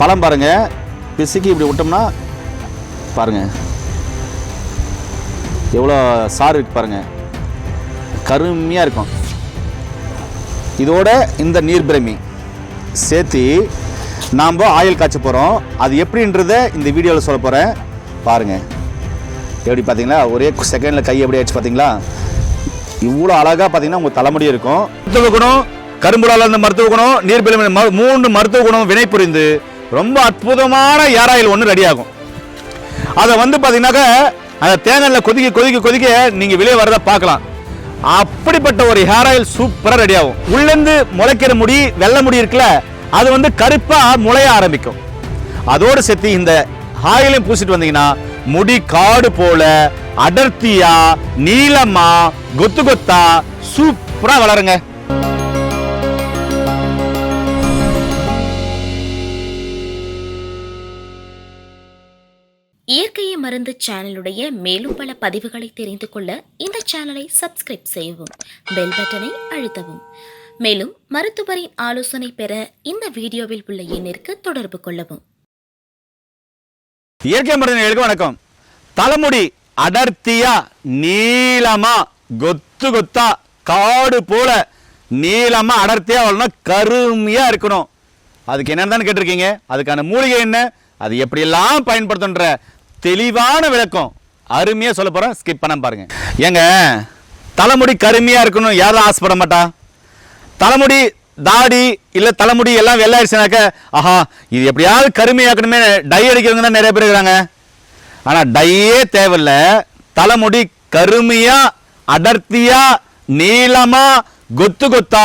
பழம் பாருங்க. பிசுக்கி இப்படி விட்டோம்னா பாருங்க. எவ்வளோ சாறு இருக்கு பாருங்க. கருமையாக இருக்கும். இதோட இந்த நீர் பிரமி சேர்த்து நாம் ஆயில் காய்ச்ச போகிறோம் அது எப்படின்றத இந்த வீடியோவில் சொல்ல போகிறேன் பாருங்க. எப்படி பார்த்தீங்களா ஒரே செகண்டில் கை எப்படி ஆயிடுச்சு பார்த்தீங்களா இவ்வளோ அழகாக பார்த்தீங்கன்னா உங்கள் தலைமுடி இருக்கும். குணம் கரும்புலால அந்த மருத்துவ குணம் நீர்பிலம் மூணு மருத்துவ குணம் வினை புரிந்து ரொம்ப அற்புதமான ஏர் ஆயில் ஒன்று ரெடி ஆகும். அதை வந்து பார்த்தீங்கன்னாக்கா அந்த தேங்காயில் கொதிக்க கொதிக்க கொதிக்க நீங்கள் வெளியே வரதை பார்க்கலாம். அப்படிப்பட்ட ஒரு ஹேர் ஆயில் சூப்பராக ரெடி ஆகும். உள்ளேருந்து முளைக்கிற முடி வெள்ளை முடி இருக்குல்ல அது வந்து கருப்பாக முளைய ஆரம்பிக்கும். அதோடு சேர்த்து இந்த ஆயிலையும் பூசிட்டு வந்தீங்கன்னா முடி காடு போல அடர்த்தியா நீளமா கொத்து கொத்தா சூப்பராக வளருங்க. மருந்து சேனலுடைய மேலும் பல பதிவுகளை தெரிந்து கொள்ள இந்த சேனலை சப்ஸ்கிரைப் செய்யவும் பெல் பட்டனை அழுத்தவும். மேலும் மருத்துவரின் ஆலோசனை பெற இந்த வீடியோவில் உள்ள எண்ணிற்கு தொடர்பு கொள்ளவும். இயற்கை மருந்தினர்களுக்கு வணக்கம். தலைமுடி அடர்த்தியா நீளமா கொத்து கொத்தா காடு போல நீளமா அடர்த்தியா வரணும் கருமையா இருக்கணும். அதுக்கு என்னன்னு கேட்டிருக்கீங்க? அதுக்கான மூலிகை என்ன? அது எப்படியெல்லாம் பயன்படுத்துன்ற தெளிவான விளக்கம். அருமையாக சொல்ல போறேன் ஸ்கிப் பண்ண பாருங்க. ஏங்க தலைமுடி கருமையாக இருக்கணும் யாரும் ஆசைப்பட மாட்டா? தலைமுடி தாடி இல்லை தலைமுடி எல்லாம் வெள்ளாயிருச்சுனாக்க ஆஹா இது எப்படியாவது கருமையாக்கணுமே டை அடிக்கிறவங்க தான் நிறைய பேர் இருக்கிறாங்க. ஆனால் டையே தேவையில்லை. தலைமுடி கருமையாக அடர்த்தியாக நீளமாக கொத்து கொத்தா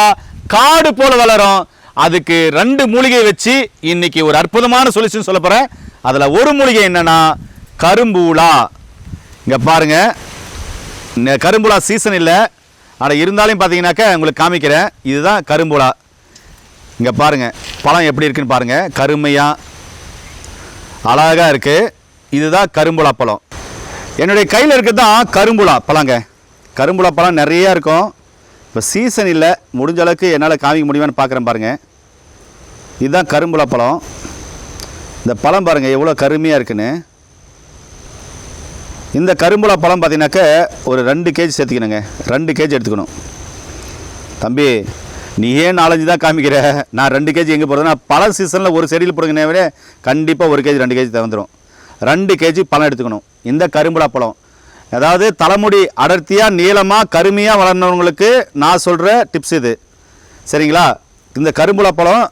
காடு போல வளரும். அதுக்கு ரெண்டு மூலிகை வச்சு இன்னைக்கு ஒரு அற்புதமான சொல்யூஷன் சொல்ல போகிறேன் அதில் ஒரு மூலிகை என்னன்னா கரும்பூலா. இங்கே பாருங்க. கரும்புலா சீசன் இல்லை. ஆனால் இருந்தாலும் பார்த்தீங்கன்னாக்கா உங்களுக்கு காமிக்கிறேன். இதுதான் கரும்புலா. இங்கே பாருங்கள் பழம் எப்படி இருக்குன்னு பாருங்கள் கருமையாக அழகாக இருக்குது இதுதான் கரும்புலா பழம். என்னுடைய கையில் இருக்கிறது தான் கரும்புலா பழங்க. கரும்புலா பழம் நிறையா இருக்கும். இப்போ சீசன் இல்லை. முடிஞ்ச அளவுக்கு என்னால் காமிக்க முடியுமான்னு பார்க்குறேன் பாருங்கள் இதுதான் கரும்புலா பழம். இந்த பழம் பாருங்கள் எவ்வளோ கருமையாக இருக்குன்னு. இந்த கரும்புலா பழம் பார்த்தீங்கன்னாக்க ஒரு ரெண்டு கேஜி சேர்த்துக்கணுங்க. ரெண்டு கேஜி எடுத்துக்கணும். தம்பி நீ ஏன் நாலஞ்சு தான் காமிக்கிற? நான் ரெண்டு கேஜி எங்கே போகிறதுனா பழ சீசனில் ஒரு செடியில் போடுங்கனே விட கண்டிப்பாக ஒரு கேஜி ரெண்டு கேஜி தந்துடும் ரெண்டு கேஜி பழம் எடுத்துக்கணும். இந்த கரும்புலா பழம். அதாவது தலைமுடி அடர்த்தியாக நீளமாக கருமையாக வளர்ந்தவங்களுக்கு நான் சொல்கிற டிப்ஸ் இது. சரிங்களா? இந்த கரும்புலா பழம்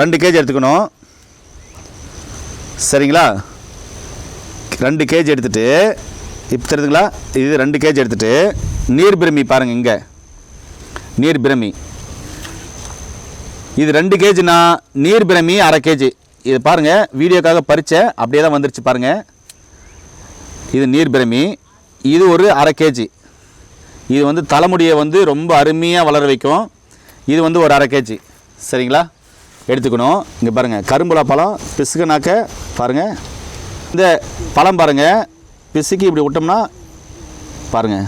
ரெண்டு கேஜி எடுத்துக்கணும். சரிங்களா? ரெண்டு கேஜி எடுத்துகிட்டு இப்போ தெரியுதுங்களா இது ரெண்டு கேஜி எடுத்துகிட்டு நீர் பிரமி பாருங்கள் இங்கே. நீர் பிரமி. இது ரெண்டு கேஜினா நீர் பிரமி அரை கேஜி இது பாருங்கள் வீடியோக்காக பறிச்சேன் அப்படியே தான் வந்துருச்சு பாருங்கள் இது நீர் பிரமி. இது ஒரு அரை கேஜி இது வந்து தலைமுடியை வந்து ரொம்ப அருமையாக வளர வைக்கும். இது வந்து ஒரு அரை கேஜி சரிங்களா? எடுத்துக்கணும். இங்கே பாருங்கள் கரும்புலா பழம் பிசுக்குனாக்க பாருங்கள் இந்த பழம் பாருங்கள் பிசுக்கி இப்படி விட்டோம்னா பாருங்கள்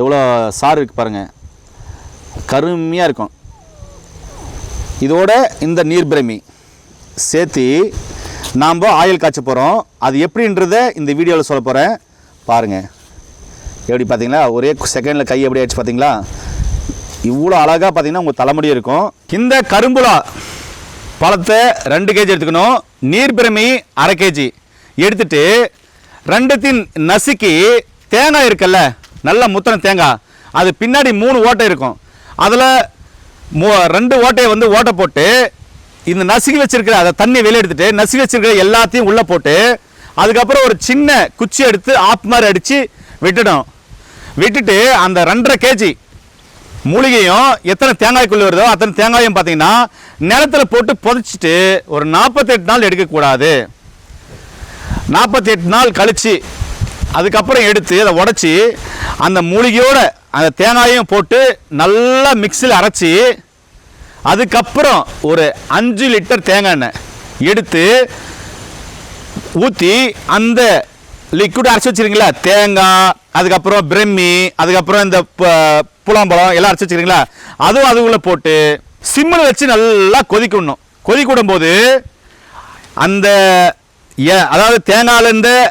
எவ்வளோ சாறு இருக்குது பாருங்கள் கருமையாக இருக்கும். இதோட இந்த நீர் பிரமி சேர்த்து நாம் ஆயில் காய்ச்ச போகிறோம் அது எப்படின்றத இந்த வீடியோவில் சொல்ல போகிறேன் பாருங்கள் எப்படி பார்த்தீங்களா ஒரே செகண்டில் கை எப்படி ஆயிடுச்சு பார்த்தீங்களா இவ்வளோ அழகாக பார்த்தீங்கன்னா உங்கள் தலைமுடி இருக்கும். இந்த கரும்புலா பழத்தை ரெண்டு கேஜி எடுத்துக்கணும். நீர் பிரமி அரை கேஜி எடுத்துட்டு ரெண்டுத்தின் நசுக்கி தேங்காய் இருக்குல்ல நல்ல முத்தின தேங்காய். அது பின்னாடி மூணு ஓட்டை இருக்கும். அதில் மூ ரெண்டு ஓட்டையை வந்து ஓட்டை போட்டு இந்த நசுக்கி வச்சிருக்கிற அதை தண்ணி வெளியே எடுத்துட்டு நசுக்கி வச்சிருக்கிற எல்லாத்தையும் உள்ளே போட்டு அதுக்கப்புறம் ஒரு சின்ன குச்சி எடுத்து ஆப் மாதிரி அடித்து விட்டுடும். விட்டுட்டு அந்த ரெண்டரை கேஜி மூலிகையும் எத்தனை தேங்காய்க்குள்ள வருதோ அத்தனை தேங்காயும் பார்த்தீங்கன்னா நிலத்துல போட்டு புதைச்சிட்டு ஒரு நாற்பத்தெட்டு நாள் எடுக்கக்கூடாது. நாற்பத்தெட்டு நாள் கழிச்சு அதுக்கப்புறம் எடுத்து அதை உடச்சி அந்த மூலிகையோட அந்த தேங்காயையும் போட்டு நல்லா மிக்சியில் அரைச்சி அதுக்கப்புறம் ஒரு அஞ்சு லிட்டர் தேங்காய் எண்ணெய் எடுத்து ஊற்றி அந்த லிக்விட் அரைச்சி வச்சிருக்கீங்களா? தேங்காய் அதுக்கப்புறம் பிரம்மி அதுக்கப்புறம் இந்த ப- புலாம்பழம் எல்லாம் அரைச்சி வச்சிருக்கீங்களா? அதுவும் அதுக்குள்ளே போட்டு சிம்மில் வச்சு நல்லா கொதிக்கணும். கொதிக்க விடும்போது அந்த ஏ- அதாவது தேங்காயிலேருந்து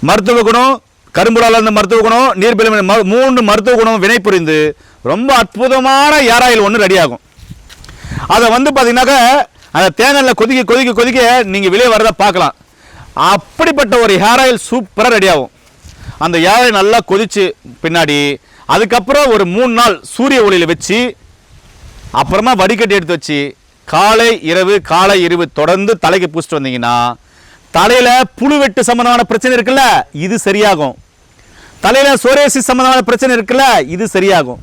மருத்துவ குணம் கரும்புலாலேருந்து மருத்துவ குணம் நீர்பிலம் ம- மூணு மருத்துவ குணம் வினை புரிந்து ரொம்ப அற்புதமான ஏராயில் ஒன்று ரெடி ஆகும். அதை வந்து பார்த்தீங்கன்னாக்கா அந்த தேங்காயில் கொதிக்க கொதிக்க கொதிக்க நீங்கள் வெளியே வரதை பார்க்கலாம். அப்படிப்பட்ட ஒரு ஹேர் ஆயில் சூப்பராக ரெடி ஆகும். அந்த ஏர் ஆயில் நல்லா கொதிச்சு பின்னாடி அதுக்கப்புறம் ஒரு மூணு நாள் சூரிய ஒளியில் வச்சு அப்புறமா வடிகட்டி எடுத்து வச்சு காலை இரவு காலை இரவு தொடர்ந்து தலைக்கு பூசிட்டு வந்தீங்கன்னா தலையில் புழுவெட்டு சம்மந்தமான பிரச்சனை இருக்குல்ல இது சரியாகும். தலையில் சோரேசி சம்மந்தமான பிரச்சனை இருக்குல்ல இது சரியாகும்.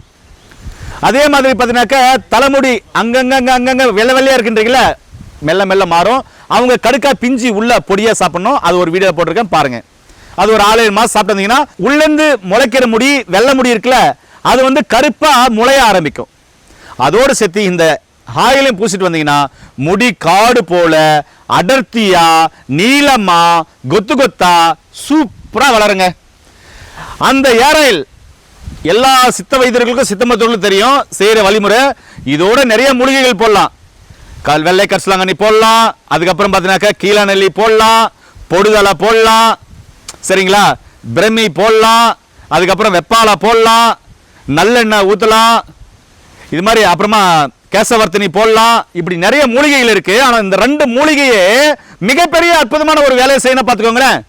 அதே மாதிரி பார்த்தீங்கன்னாக்கா தலைமுடி அங்கங்க அங்கங்கே அங்கங்க வெள்ளை வெள்ளையாக இருக்கின்றீங்களா மெல்ல மெல்ல மாறும். அவங்க கடுக்கா பிஞ்சி உள்ள பொடியாக சாப்பிடணும். அது ஒரு வீடியோ போட்டிருக்கேன் பாருங்க. அது ஒரு ஆளு மாதம் சாப்பிட்டிருந்தீங்கன்னா உள்ளேருந்து முளைக்கிற முடி வெள்ளை முடி இருக்குல்ல அது வந்து கருப்பாக முளைய ஆரம்பிக்கும். அதோடு சேர்த்து இந்த ஆயிலையும் பூசிட்டு வந்தீங்கன்னா முடி காடு போல அடர்த்தியா நீளமா கொத்து கொத்தா சூப்பராக வளருங்க. அந்த ஏரையில் எல்லா சித்த வைத்தியர்களுக்கும் சித்த மருத்துவர்களுக்கும் தெரியும் செய்கிற வழிமுறை. இதோட நிறைய மூலிகைகள் போடலாம். கல் வெள்ளை கரிசலாங்கண்ணி போடலாம். அதுக்கப்புறம் பார்த்தீங்கன்னாக்கா கீழா நெல்லி போடலாம். பொடுதலை போடலாம். சரிங்களா? பிரம்மி போடலாம். அதுக்கப்புறம் வெப்பாலை போடலாம். நல்லெண்ணெய் ஊற்றலாம் இது மாதிரி அப்புறமா கேசவர்த்தினி போடலாம். இப்படி நிறைய மூலிகைகள் இருக்கு. ஆனால் இந்த ரெண்டு மூலிகையே மிகப்பெரிய அற்புதமான ஒரு வேலையை செய்யணும் பார்த்துக்கோங்களேன்.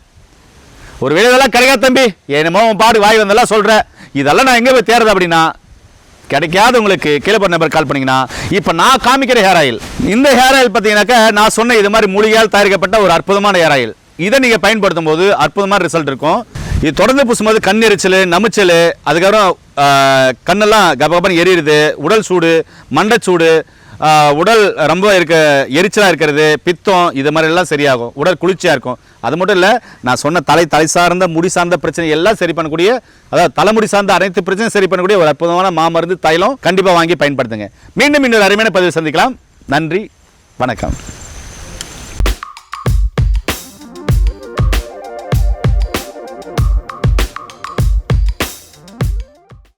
ஒரு வேலை இதெல்லாம் கிடைக்காது தம்பி. என்னமோ உன் பாடு வாய் வந்தெல்லாம் சொல்கிறேன் இதெல்லாம் நான் எங்கே போய் தேடுறது அப்படின்னா கிடைக்காத உங்களுக்கு கீழே போன நம்பர் கால் பண்ணீங்கன்னா இப்போ நான் காமிக்கிற ஹேர் ஆயில் இந்த ஹேர் ஆயில் பார்த்தீங்கன்னாக்கா நான் சொன்ன இது மாதிரி மூலிகையால் தயாரிக்கப்பட்ட ஒரு அற்புதமான ஹேர் ஆயில் இதை நீங்கள் பயன்படுத்தும் போது அற்புதமான ரிசல்ட் இருக்கும். இது தொடர்ந்து பூசும்போது கண் எரிச்சல் நமிச்சல் அதுக்கப்புறம் கண்ணெல்லாம் கபகபன்னு எரியுது உடல் சூடு மண்டைச்சூடு சூடு உடல் ரொம்ப இருக்க எரிச்சலாக இருக்கிறது பித்தம் இது மாதிரி எல்லாம் சரியாகும். உடல் குளிர்ச்சியாக இருக்கும். அது மட்டும் இல்லை நான் சொன்ன தலை தலை சார்ந்த முடி சார்ந்த பிரச்சனை எல்லாம் சரி பண்ணக்கூடிய அதாவது தலைமுடி சார்ந்த அனைத்து பிரச்சனையும் சரி பண்ணக்கூடிய ஒரு அற்புதமான மாமருந்து தைலம் கண்டிப்பாக வாங்கி பயன்படுத்துங்க. மீண்டும் இன்னொரு அருமையான பதிவு சந்திக்கலாம். நன்றி வணக்கம்.